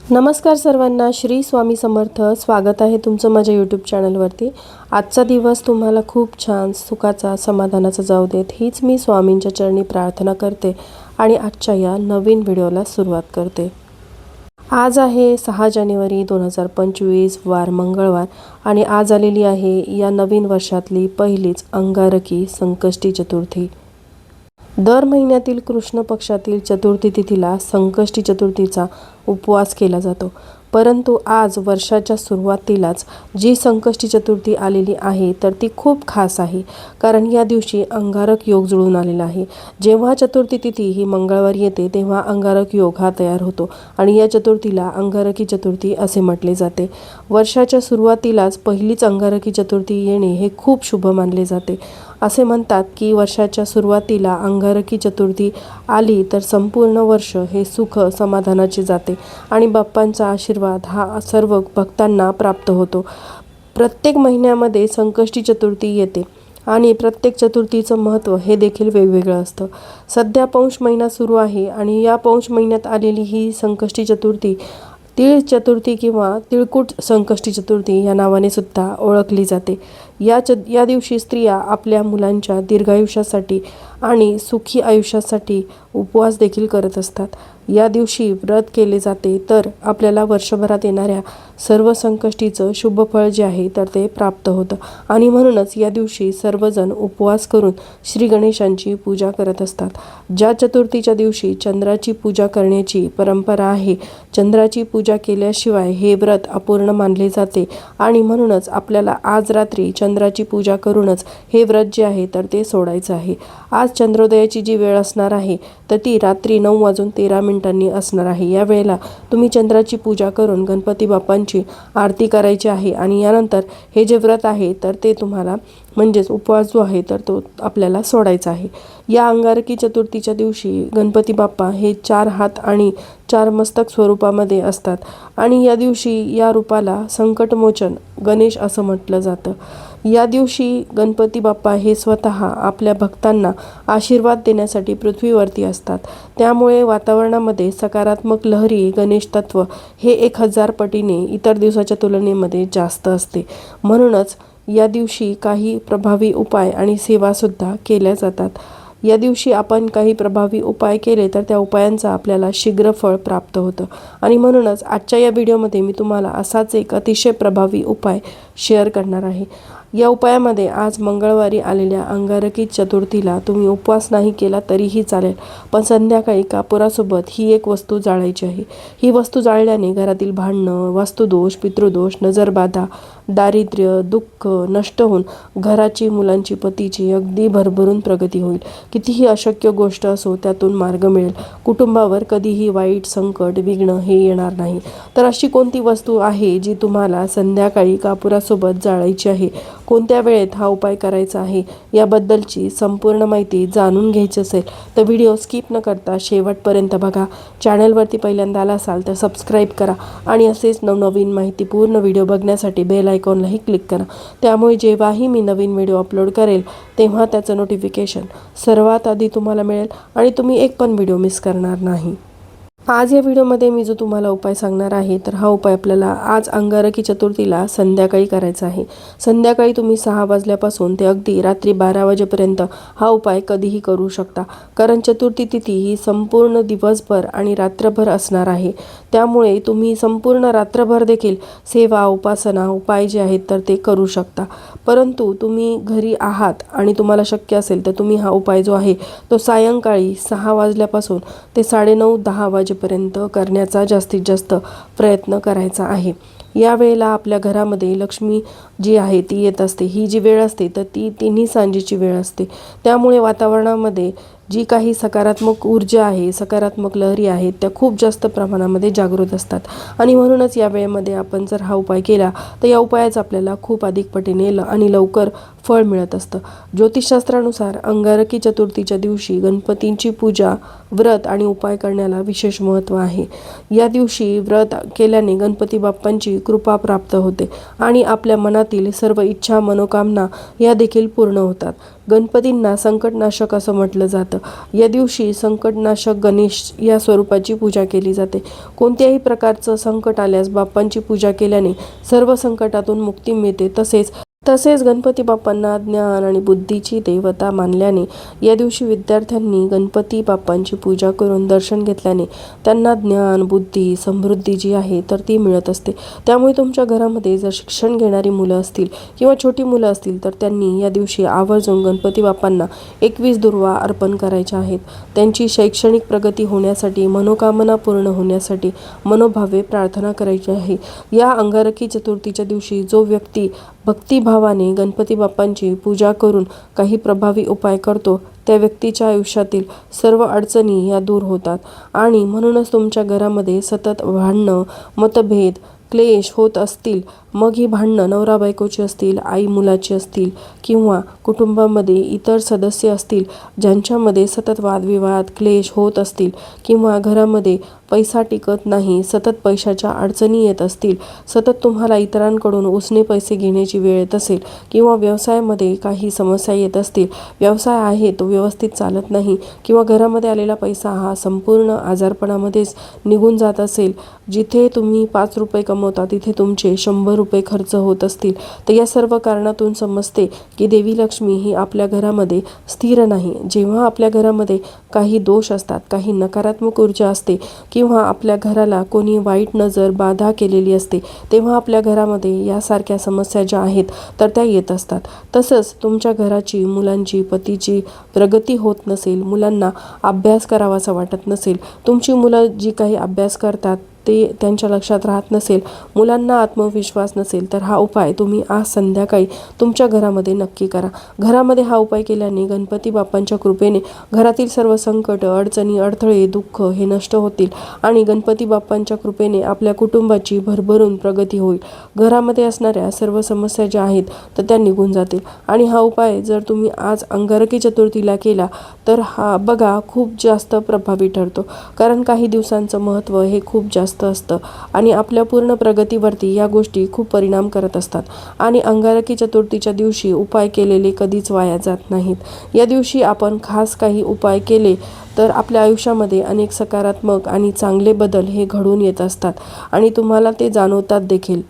नमस्कार सर्वांना श्री स्वामी समर्थ. स्वागत आहे तुमचं माझ्या यूट्यूब चॅनलवरती आजचा दिवस तुम्हाला खूप छान सुखाचा समाधानाचा जाऊ देत. हीच मी स्वामींच्या चरणी प्रार्थना करते आणि आजच्या या नवीन व्हिडिओला सुरुवात करते. आज आहे सहा जानेवारी दोन हजार पंचवीस वार मंगळवार. आणि आज आलेली आहे या नवीन वर्षातली पहिलीच अंगारकी संकष्टी चतुर्थी. दर महिन्यातील कृष्ण पक्षातील चतुर्थी तिथीला संकष्टी चतुर्थीचा उपवास केला जातो. परंतु आज वर्षाच्या सुरुवातीलाच जी संकष्टी चतुर्थी आलेली आहे तर ती खूप खास आहे. कारण या दिवशी अंगारक योग जुळून आलेला आहे. जेव्हा चतुर्थी तिथी ही मंगळवारी येते तेव्हा अंगारक योग हा तयार होतो आणि या चतुर्थीला अंगारकी चतुर्थी असे म्हटले जाते. वर्षाच्या सुरुवातीलाच पहिलीच अंगारकी चतुर्थी येणे हे खूप शुभ मानले जाते. असे म्हणतात की वर्षाच्या सुरुवातीला अंगारकी चतुर्थी आली तर संपूर्ण वर्ष हे सुख समाधानाचे जाते आणि बाप्पांचा आशीर्वाद हा सर्व भक्तांना प्राप्त होतो. प्रत्येक महिन्यामध्ये संकष्टी चतुर्थी येते आणि प्रत्येक चतुर्थीचं महत्त्व हे देखील वेगवेगळं असतं. सध्या पौष महिना सुरू आहे आणि या पौष महिन्यात आलेली ही संकष्टी चतुर्थी तिळ चतुर्थी किंवा तिळकूट संकष्टी चतुर्थी या नावाने सुद्धा ओळखली जाते. या च या दिवशी स्त्रिया आपल्या मुलांच्या दीर्घायुष्यासाठी आणि सुखी आयुष्यासाठी उपवास देखील करत असतात. या दिवशी व्रत केले जाते तर आपल्याला वर्षभरात येणाऱ्या सर्व संकष्टीचं शुभ फळ जे आहे तर ते प्राप्त होतं. आणि म्हणूनच या दिवशी सर्वजण उपवास करून श्री गणेशांची पूजा करत असतात. ज्या चतुर्थीच्या दिवशी चंद्राची पूजा करण्याची परंपरा आहे चंद्राची पूजा केल्याशिवाय हे व्रत अपूर्ण मानले जाते. आणि म्हणूनच आपल्याला आज रात्री चंद्राची पूजा करूनच हे व्रत जे आहे तर ते सोडायचं आहे. आज चंद्रोदयाची जी वेळ असणार आहे तर ती रात्री नऊ वाजून तेरा मिनिटांनी असणार आहे. या वेळेला तुम्ही चंद्राची पूजा करून गणपती बाप्पांची आरती करायची आहे आणि यानंतर हे जे व्रत आहे तर ते तुम्हाला म्हणजेच उपवास जो आहे तर तो आपल्याला सोडायचा आहे. या अंगारकी चतुर्थीच्या दिवशी गणपती बाप्पा हे चार हात आणि चार मस्तक स्वरूपामध्ये असतात. आणि या दिवशी या रूपाला संकटमोचन गणेश असं म्हटलं जातं. या दिवशी गणपती बाप्पा हे स्वतः आपल्या भक्तांना आशीर्वाद देण्यासाठी पृथ्वीवरती असतात. त्यामुळे वातावरणामध्ये सकारात्मक लहरी गणेश तत्व हे एक हजार पटीने इतर दिवसाच्या तुलनेमध्ये जास्त असते. म्हणूनच या दिवशी काही प्रभावी उपाय आणि सेवासुद्धा केल्या जातात. या दिवशी आपण काही प्रभावी उपाय केले तर त्या उपायांचा आपल्याला शीघ्र फळ प्राप्त होतं. आणि म्हणूनच आजच्या या व्हिडिओमध्ये मी तुम्हाला असाच एक अतिशय प्रभावी उपाय शेअर करणार आहे. या उपायामध्ये आज मंगळवारी आलेल्या अंगारकी चतुर्थीला तुम्ही उपवास नाही केला तरीही चालेल पण संध्याकाळी कापुरासोबत ही एक वस्तू जाळायची आहे. ही वस्तू जाळल्याने घरातील भांडणं वास्तुदोष पितृदोष नजरबाधा दारिद्र्य दुःख नष्ट होऊन घराची मुलांची पतीची अगदी भरभरून प्रगती होईल. कितीही अशक्य गोष्ट असो त्यातून मार्ग मिळेल. कुटुंबावर कधीही वाईट संकट विघ्न हे येणार नाही. तर अशी कोणती वस्तू आहे जी तुम्हाला संध्याकाळी कापुरासोबत जाळायची आहे? कोणत्या वेळेत हा उपाय करायचा आहे याबद्दलची संपूर्ण माहिती जाणून घ्यायची असेल तर व्हिडिओ स्किप न करता शेवटपर्यंत बघा. चॅनलवरती पहिल्यांदा आला असाल तर सबस्क्राईब करा आणि असेच नवनवीन माहितीपूर्ण व्हिडिओ बघण्यासाठी बेल आयकॉनलाही क्लिक करा. त्यामुळे जेव्हाही मी नवीन व्हिडिओ अपलोड करेल तेव्हा त्याचं नोटिफिकेशन सर्वात आधी तुम्हाला मिळेल आणि तुम्ही एक पण व्हिडिओ मिस करणार नाही. आज या व्हिडिओमध्ये मी जो तुम्हाला उपाय सांगणार आहे तर हा उपाय आपल्याला आज अंगारकी चतुर्थीला संध्याकाळी करायचा आहे. संध्याकाळी तुम्ही सहा वाजल्यापासून ते अगदी रात्री बारा वाजेपर्यंत हा उपाय कधीही करू शकता. कारण चतुर्थी तिथी ही संपूर्ण दिवसभर आणि रात्रभर असणार आहे. त्यामुळे तुम्ही संपूर्ण रात्रभर देखील सेवा उपासना उपाय जे आहेत तर ते करू शकता. परंतु तुम्ही घरी आहात आणि तुम्हाला शक्य असेल तर तुम्ही हा उपाय जो आहे तो सायंकाळी सहा वाजल्यापासून ते साडेनऊ दहा वाजेपर्यंत करण्याचा जास्तीत जास्त प्रयत्न करायचा आहे. या वेळेला आपल्या घरामध्ये लक्ष्मी जी आहे ती येत असते. ही जी वेळ असते तर ती तिन्ही सांजेची वेळ असते. त्यामुळे वातावरणामध्ये जी काही सकारात्मक ऊर्जा आहे सकारात्मक लहरी आहेत त्या खूप जास्त प्रमाणामध्ये जागृत असतात. आणि म्हणूनच या वेळेमध्ये आपण जर हा उपाय केला तर या उपायाचा आपल्याला खूप अधिक पटीने ल आणि लवकर फळ मिळत असतं. ज्योतिषशास्त्रानुसार अंगारकी चतुर्थीच्या दिवशी गणपतींची पूजा व्रत आणि उपाय करण्याला विशेष महत्त्व आहे. या दिवशी व्रत केल्याने गणपती बाप्पांची कृपा प्राप्त होते आणि आपल्या मनातील सर्व इच्छा मनोकामना या देखील पूर्ण होतात. गणपतींना संकटनाशक असं म्हटलं जातं. या दिवशी संकटनाशक गणेश या स्वरूपाची पूजा केली जाते. कोणत्याही प्रकारचं संकट आल्यास बाप्पांची पूजा केल्याने सर्व संकटातून मुक्ती मिळते. तसेच तसेच गणपती बाप्पांना ज्ञान आणि बुद्धीची देवता मानल्याने या दिवशी विद्यार्थ्यांनी गणपती बाप्पांची पूजा करून दर्शन घेतल्याने त्यांना ज्ञान बुद्धी समृद्धी जी आहे तर ती मिळत असते. त्यामुळे तुमच्या घरामध्ये जर शिक्षण घेणारी मुलं असतील किंवा छोटी मुलं असतील तर त्यांनी या दिवशी आवर्जून गणपती बाप्पांना एकवीस दुर्वा अर्पण करायच्या आहेत. त्यांची शैक्षणिक प्रगती होण्यासाठी मनोकामना पूर्ण होण्यासाठी मनोभावे प्रार्थना करायची आहे. या अंगारकी चतुर्थीच्या दिवशी जो व्यक्ती भक्ती भावाने गणपती बाप्पांची पूजा करून काही प्रभावी उपाय करतो त्या व्यक्तीच्या आयुष्यातील सर्व अडचणी या दूर होतात. आणि म्हणूनच तुमच्या घरामध्ये सतत भांडणं मतभेद क्लेश होत असतील मग ही भांडणं नवरा बायकोची असतील आई मुलाची असतील किंवा कुटुंबामध्ये इतर सदस्य असतील ज्यांच्यामध्ये सतत वादविवाद क्लेश होत असतील किंवा घरामध्ये पैसा टिकत नाही सतत पैशाच्या अडचणी येत असतील सतत तुम्हाला इतरांकडून उसने पैसे घेण्याची वेळ येत असेल किंवा व्यवसायामध्ये काही समस्या येत असतील व्यवसाय आहे तो व्यवस्थित चालत नाही किंवा घरामध्ये आलेला पैसा हा संपूर्ण आजारपणामध्येच निघून जात असेल जिथे तुम्ही पाच रुपये कमवता तिथे तुमचे शंभर रुपये खर्च होत असतील तर या सर्व कारणातून समजते की देवी लक्ष्मी ही आपल्या घरामध्ये स्थिर नाही. जेव्हा आपल्या घरामध्ये काही दोष असतात काही नकारात्मक ऊर्जा असते किंवा आपल्या घराला कोणी वाईट नजर बाधा केलेली असते तेव्हा आपल्या घरामध्ये यासारख्या समस्या ज्या आहेत तर त्या येत असतात. तसंच तुमच्या घराची मुलांची पतीची प्रगती होत नसेल मुलांना अभ्यास करावासा वाटत नसेल तुमची मुलं जी काही अभ्यास करतात ते त्यांच्या लक्षात राहत नसेल मुलांना आत्मविश्वास नसेल तर हा उपाय तुम्ही आज संध्याकाळी तुमच्या घरामध्ये नक्की करा. घरामध्ये हा उपाय केल्याने गणपती बाप्पांच्या कृपेने घरातील सर्व संकट अडचणी अडथळे दुःख हे नष्ट होतील आणि गणपती बाप्पांच्या कृपेने आपल्या कुटुंबाची भरभरून प्रगती होईल. घरामध्ये असणाऱ्या सर्व समस्या ज्या आहेत तर त्या निघून जातील. आणि हा उपाय जर तुम्ही आज अंगारकी चतुर्थीला केला तर हा बघा खूप जास्त प्रभावी ठरतो. कारण काही दिवसांचं महत्त्व हे खूप जास्त असतं. आणि आपल्या पूर्ण प्रगतीवरती या गोष्टी खूप परिणाम करत असतात. आणि अंगारकी चतुर्थीच्या दिवशी उपाय केलेले कधीच वाया जात नाहीत. या दिवशी आपण खास काही उपाय केले तर आपल्या आयुष्यामध्ये अनेक सकारात्मक आणि चांगले बदल हे घडून येत असतात. आणि तुम्हाला ते जाणवतात देखील.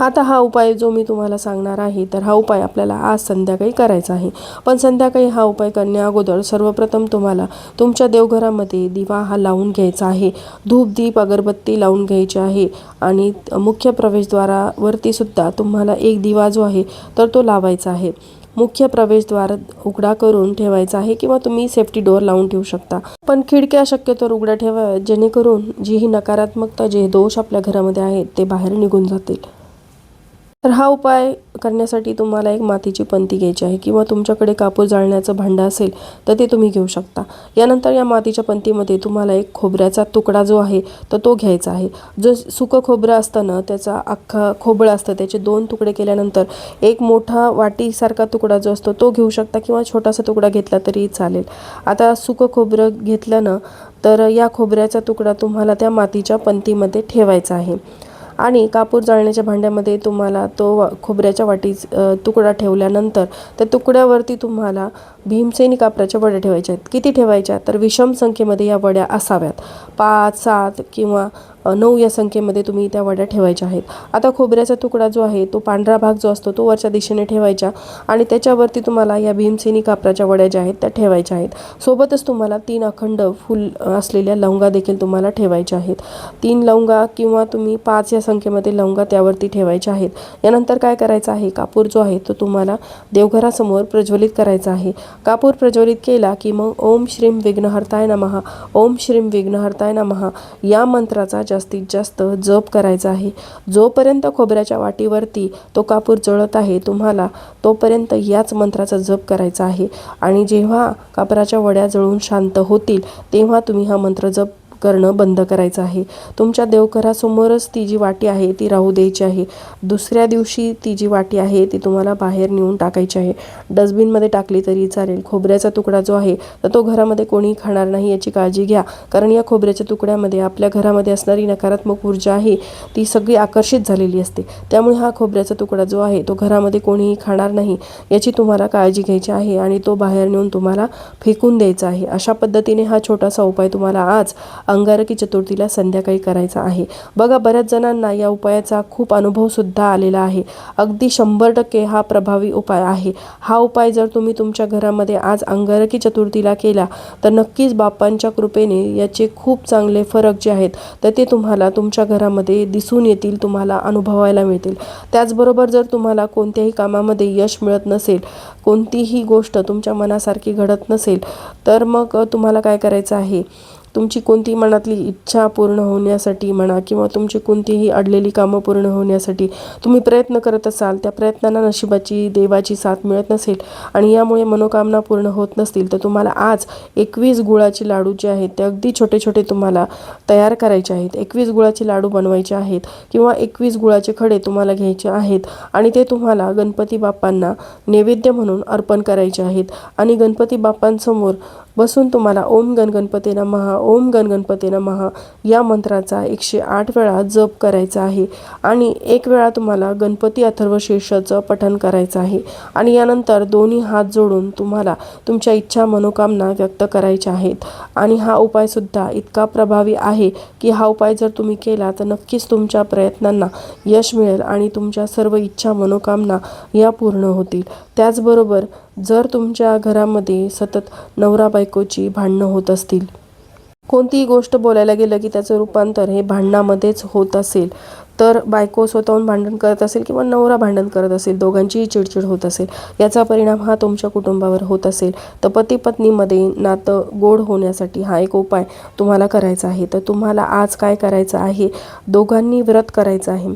आता हा उपाय जो मी तुम्हाला सांगणार आहे तर हा उपाय आपल्याला आज संध्याकाळी करायचा आहे. पण संध्याकाळी हा उपाय करण्या अगोदर सर्वप्रथम तुम्हाला तुमच्या देवघरामध्ये दिवा हा लावून घ्यायचा आहे. धूप दीप अगरबत्ती लावून घ्यायची आहे आणि मुख्य प्रवेशद्वारावरती सुद्धा तुम्हाला एक दिवा जो आहे तर तो लावायचा आहे. मुख्य प्रवेशद्वार उघडा करून ठेवायचा आहे किंवा तुम्ही सेफ्टी डोअर लावून ठेवू शकता. पण खिडक्या शक्यतो उघड्या ठेवा जेणेकरून जी ही नकारात्मकता जे दोष आपल्या घरामध्ये आहेत ते बाहेर निघून जातील. तर हा उपाय करण्यासाठी तुम्हाला एक मातीची पंती घ्यायची आहे किंवा तुमच्याकडे कापूर जाळण्याचं भांडं असेल तर ते तुम्ही घेऊ शकता. यानंतर या मातीच्या पंतीमध्ये तुम्हाला एक खोबऱ्याचा तुकडा जो आहे तर तो घ्यायचा आहे. जो सुकं खोबरं असतं ना त्याचा अख्खा खोबळं असतं त्याचे दोन तुकडे केल्यानंतर एक मोठा वाटीसारखा तुकडा जो असतो तो घेऊ शकता किंवा छोटासा तुकडा घेतला तरी चालेल. आता सुकं खोबरं घेतलं ना तर या खोबऱ्याचा तुकडा तुम्हाला त्या मातीच्या पंतीमध्ये ठेवायचा आहे. आणि कापूर जाळण्याच्या भांड्यामध्ये तुम्हाला तो वा खोबऱ्याच्या वाटी तुकडा ठेवल्यानंतर त्या तुकड्यावरती तुम्हाला भीमसेनी कापराच्या वड्या ठेवायच्या आहेत. किती ठेवायच्या? तर विषम संख्येमध्ये या वड्या असाव्यात. पाच सात किंवा नऊ या संख्येमध्ये तुम्ही त्या वड्या ठेवायच्या आहेत. आता खोबऱ्याचा तुकडा जो आहे तो पांढरा भाग जो असतो तो वरच्या दिशेने ठेवायचा आणि त्याच्यावरती तुम्हाला या भीमसेनी कापराच्या वड्या ज्या आहेत त्या ठेवायच्या आहेत. सोबतच तुम्हाला तीन अखंड फुल असलेल्या लवंगा देखील तुम्हाला ठेवायच्या आहेत. तीन लवंगा किंवा तुम्ही पाच या संख्येमध्ये लवंगा त्यावरती ठेवायच्या आहेत. यानंतर काय करायचं आहे? कापूर जो आहे तो तुम्हाला देवघरासमोर प्रज्वलित करायचा आहे. कापूर प्रज्वलित केला की मग ओम श्रीम विघ्नहर्ताय नमहा ओम श्रीम विघ्नहर्ताय नमहा या मंत्राचा जास्तीत जास्त जप करायचा आहे. जोपर्यंत खोबऱ्याच्या वाटीवरती तो कापूर जळत आहे तुम्हाला तोपर्यंत याच मंत्राचा जप करायचा आहे. आणि जेव्हा कापराच्या वड्या जळून शांत होतील तेव्हा तुम्ही हा मंत्र जप करणं बंद करायचं आहे. तुमच्या देवघरासमोरच ती जी वाटी आहे ती राहू द्यायची आहे. दुसऱ्या दिवशी ती जी वाटी आहे ती तुम्हाला बाहेर नेऊन टाकायची आहे. डस्टबिनमध्ये टाकली तरी चालेल. खोबऱ्याचा तुकडा जो आहे तर तो घरामध्ये कोणी खाणार नाही याची काळजी घ्या. कारण या खोबऱ्याच्या तुकड्यामध्ये आपल्या घरामध्ये असणारी नकारात्मक ऊर्जा आहे ती सगळी आकर्षित झालेली असते. त्यामुळे हा खोबऱ्याचा तुकडा जो आहे तो घरामध्ये कोणीही खाणार नाही याची तुम्हाला काळजी घ्यायची आहे आणि तो बाहेर नेऊन तुम्हाला फेकून द्यायचा आहे. अशा पद्धतीने हा छोटासा उपाय तुम्हाला आज अंगारकी चतुर्थीला संध्याकाळी करायचा आहे. बघा बऱ्याच जणांना या उपायाचा खूप अनुभव सुद्धा आलेला आहे. अगदी शंभर टक्के हा प्रभावी उपाय आहे. हा उपाय जर तुम्ही तुमच्या घरामध्ये आज अंगारकी चतुर्थीला केला तर नक्कीच बाप्पांच्या कृपेने याचे खूप चांगले फरक जे आहेत तर ते तुम्हाला तुमच्या घरामध्ये दिसून येतील तुम्हाला अनुभवायला मिळतील. त्याचबरोबर जर तुम्हाला कोणत्याही कामामध्ये यश मिळत नसेल कोणतीही गोष्ट तुमच्या मनासारखी घडत नसेल तर मग तुम्हाला काय करायचं आहे? तुमची कोणती मनातली इच्छा पूर्ण होण्यासाठी म्हणा किंवा तुमची कोणतीही अडलेली कामं पूर्ण होण्यासाठी तुम्ही प्रयत्न करत असाल त्या प्रयत्नांना नशिबाची देवाची साथ मिळत नसेल आणि यामुळे मनोकामना पूर्ण होत नसतील तर तुम्हाला आज एकवीस गुळाचे लाडू जे आहेत ते अगदी छोटे छोटे तुम्हाला तयार करायचे आहेत. एकवीस गुळाचे लाडू बनवायचे आहेत किंवा एकवीस गुळाचे खडे तुम्हाला घ्यायचे आहेत आणि ते तुम्हाला गणपती बाप्पांना नैवेद्य म्हणून अर्पण करायचे आहेत. आणि गणपती बाप्पांसमोर बसून तुम्हाला ओम गण गणपती नमः ओम गण गणपती नमः या मंत्राचा एकशे आठ वेळा जप करायचा आहे. आणि एक वेळा तुम्हाला गणपती अथर्व शीर्षाचं पठण करायचं आहे. आणि यानंतर दोन्ही हात जोडून तुम्हाला तुमच्या इच्छा मनोकामना व्यक्त करायच्या आहेत. आणि हा उपायसुद्धा इतका प्रभावी आहे की हा उपाय जर तुम्ही केला तर नक्कीच तुमच्या प्रयत्नांना यश मिळेल आणि तुमच्या सर्व इच्छा मनोकामना या पूर्ण होतील. त्याचबरोबर जर तुमच्या घरामध्ये सतत नवरा बायकोची भांडणं होत असतील कोणतीही गोष्ट बोलायला गेलं की त्याचं रूपांतर हे भांडणामध्येच होत असेल तर बायको स्वतःहून भांडण करत असेल किंवा नवरा भांडण करत असेल दोघांचीही चिडचिड होत असेल याचा परिणाम हा तुमच्या कुटुंबावर होत असेल. तर पती पत्नीमध्ये नातं गोड होण्यासाठी हा एक उपाय तुम्हाला करायचा आहे. तर तुम्हाला आज काय करायचं आहे? दोघांनी व्रत करायचं आहे.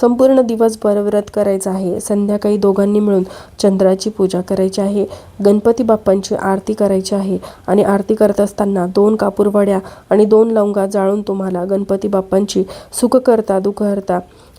संपूर्ण दिवसभर व्रत करायचं आहे. संध्याकाळी दोघांनी मिळून चंद्राची पूजा करायची आहे. गणपती बाप्पांची आरती करायची आहे आणि आरती करत असताना दोन कापूरवड्या आणि दोन लवंगा जाळून तुम्हाला गणपती बाप्पांची सुखकर्ता दुखहर्ता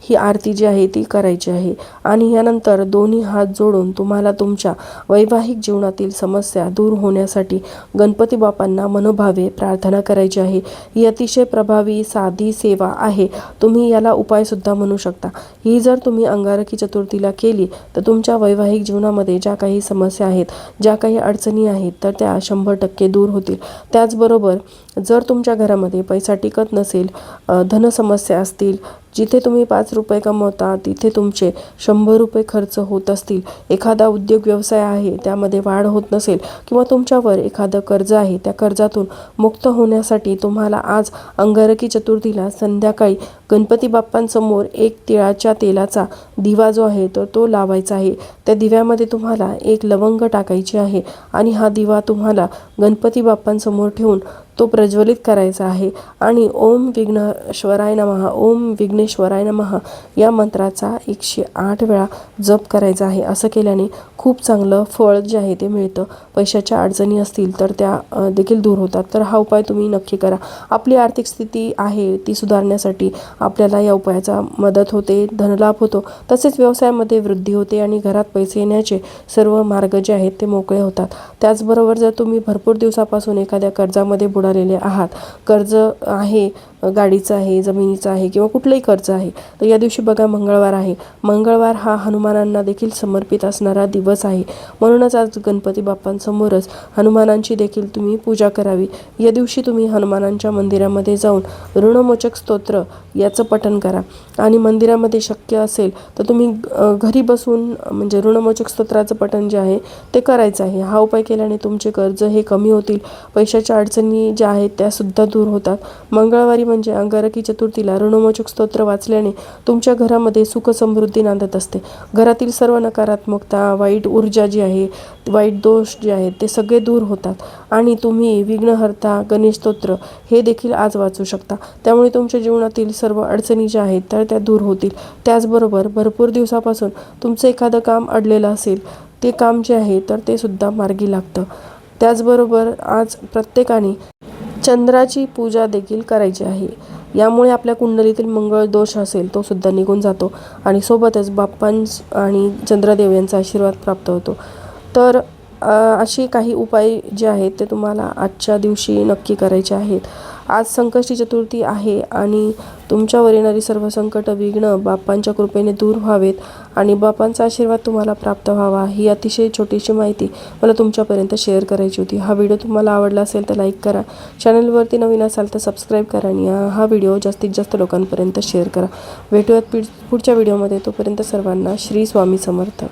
ही आरती जी आहे ती करायची आहे. आणि यानंतर दोन्ही हात जोडून तुम्हाला तुमच्या वैवाहिक जीवनातील समस्या दूर होण्यासाठी गणपती बाप्पांना मनोभावे प्रार्थना करायची आहे. ही अतिशय प्रभावी साधी सेवा आहे. तुम्ही याला उपायसुद्धा म्हणू शकता. ही जर तुम्ही अंगारकी चतुर्थीला केली तर तुमच्या वैवाहिक जीवनामध्ये ज्या काही समस्या आहेत ज्या काही अडचणी आहेत तर त्या शंभर टक्के दूर होतील. त्याचबरोबर जर तुमच्या घरामध्ये पैसा टिकत नसेल धनसमस्या असतील जिथे तुम्ही पाच रुपये कमवता तिथे तुमचे शंभर रुपये खर्च होत असतील एखादा उद्योग व्यवसाय आहे त्यामध्ये वाढ होत नसेल किंवा तुमच्यावर एखादं कर्ज आहे त्या कर्जातून मुक्त होण्यासाठी तुम्हाला आज अंगारकी चतुर्थीला संध्याकाळी गणपती बाप्पांसमोर एक तिळाच्या तेलाचा दिवा जो आहे तर तो लावायचा आहे. त्या दिव्यामध्ये तुम्हाला एक लवंग टाकायची आहे आणि हा दिवा तुम्हाला गणपती बाप्पांसमोर ठेवून तो प्रज्वलित करायचा आहे. आणि ओम विघ्नेश्वराय नमः ओम विघ्नेश्वराय नमः या मंत्राचा एकशे आठ वेळा जप करायचा आहे. असं केल्याने खूप चांगलं फळ जे आहे ते मिळतं. पैशाच्या अडचणी असतील तर त्या देखील दूर होतात. तर हा उपाय तुम्ही नक्की करा. आपली आर्थिक स्थिती आहे ती सुधारण्यासाठी आपल्याला या उपायाचा मदत होते धनलाभ होतो. तसेच व्यवसायामध्ये वृद्धी होते आणि घरात पैसे येण्याचे सर्व मार्ग जे आहेत ते मोकळे होतात. त्याचबरोबर जर तुम्ही भरपूर दिवसापासून एखाद्या कर्जामध्ये बुड बुडालेले आहात. कर्ज आहे गाडीचं आहे जमिनीचं आहे किंवा कुठलंही कर्ज आहे तर या दिवशी बघा मंगळवार आहे. मंगळवार हा हनुमानांना देखील समर्पित असणारा दिवस आहे. म्हणूनच आज गणपती बाप्पांसमोरच हनुमानांची देखील तुम्ही पूजा करावी. या दिवशी तुम्ही हनुमानांच्या मंदिरामध्ये जाऊन ऋणमोचक स्तोत्र याचं पठण करा. आणि मंदिरामध्ये शक्य असेल तर तुम्ही घरी बसून म्हणजे ऋणमोचक स्तोत्राचं पठण जे आहे ते करायचं आहे. हा उपाय केल्याने तुमचे कर्ज हे कमी होतील. पैशाच्या अडचणी ज्या आहेत त्यासुद्धा दूर होतात. मंगळवारी म्हणजे अंगारकी चतुर्थीला ऋणमोचक स्तोत्र वाचल्याने तुमच्या घरामध्ये सुख समृद्धी नांदत असते. घरातील सर्व नकारात्मकता वाईट ऊर्जा जी आहे वाईट दोष जे आहेत ते सगळे दूर होतात. आणि तुम्ही विघ्नहर्ता गणेश स्तोत्र हे देखील आज वाचू शकता. त्यामुळे तुमच्या जीवनातील सर्व अडचणी ज्या आहेत तर त्या दूर होतील. त्याचबरोबर भरपूर दिवसापासून तुमचं एखादं काम अडलेलं असेल ते काम जे आहे तर ते सुद्धा मार्गी लागतं. त्याचबरोबर आज प्रत्येकाने चंद्राची पूजा देखील करायची आहे. यामुळे आपल्या कुंडलीतील मंगळ दोष असेल तो सुद्धा निघून जातो आणि सोबतच बाप्पांस आणि चंद्रदेव यांचा आशीर्वाद प्राप्त होतो. तर अशी काही उपाय जे आहेत ते तुम्हाला आजच्या दिवशी नक्की करायचे आहेत. आज संकष्टी चतुर्थी आहे आणि तुमच्यावर येणारी सर्व संकट विघ्न बाप्पांच्या कृपेने दूर व्हावेत आणि बाप्पांचा आशीर्वाद तुम्हाला प्राप्त व्हावा. ही अतिशय छोटीशी माहिती मला तुमच्यापर्यंत शेअर करायची होती. हा व्हिडिओ तुम्हाला आवडला असेल तर लाईक करा. चॅनलवरती नवीन असाल तर सबस्क्राईब करा आणि हा- हा व्हिडिओ जास्तीत जास्त लोकांपर्यंत शेअर करा. भेटूयात पुढच्या व्हिडिओमध्ये तोपर्यंत सर्वांना श्री स्वामी समर्थ.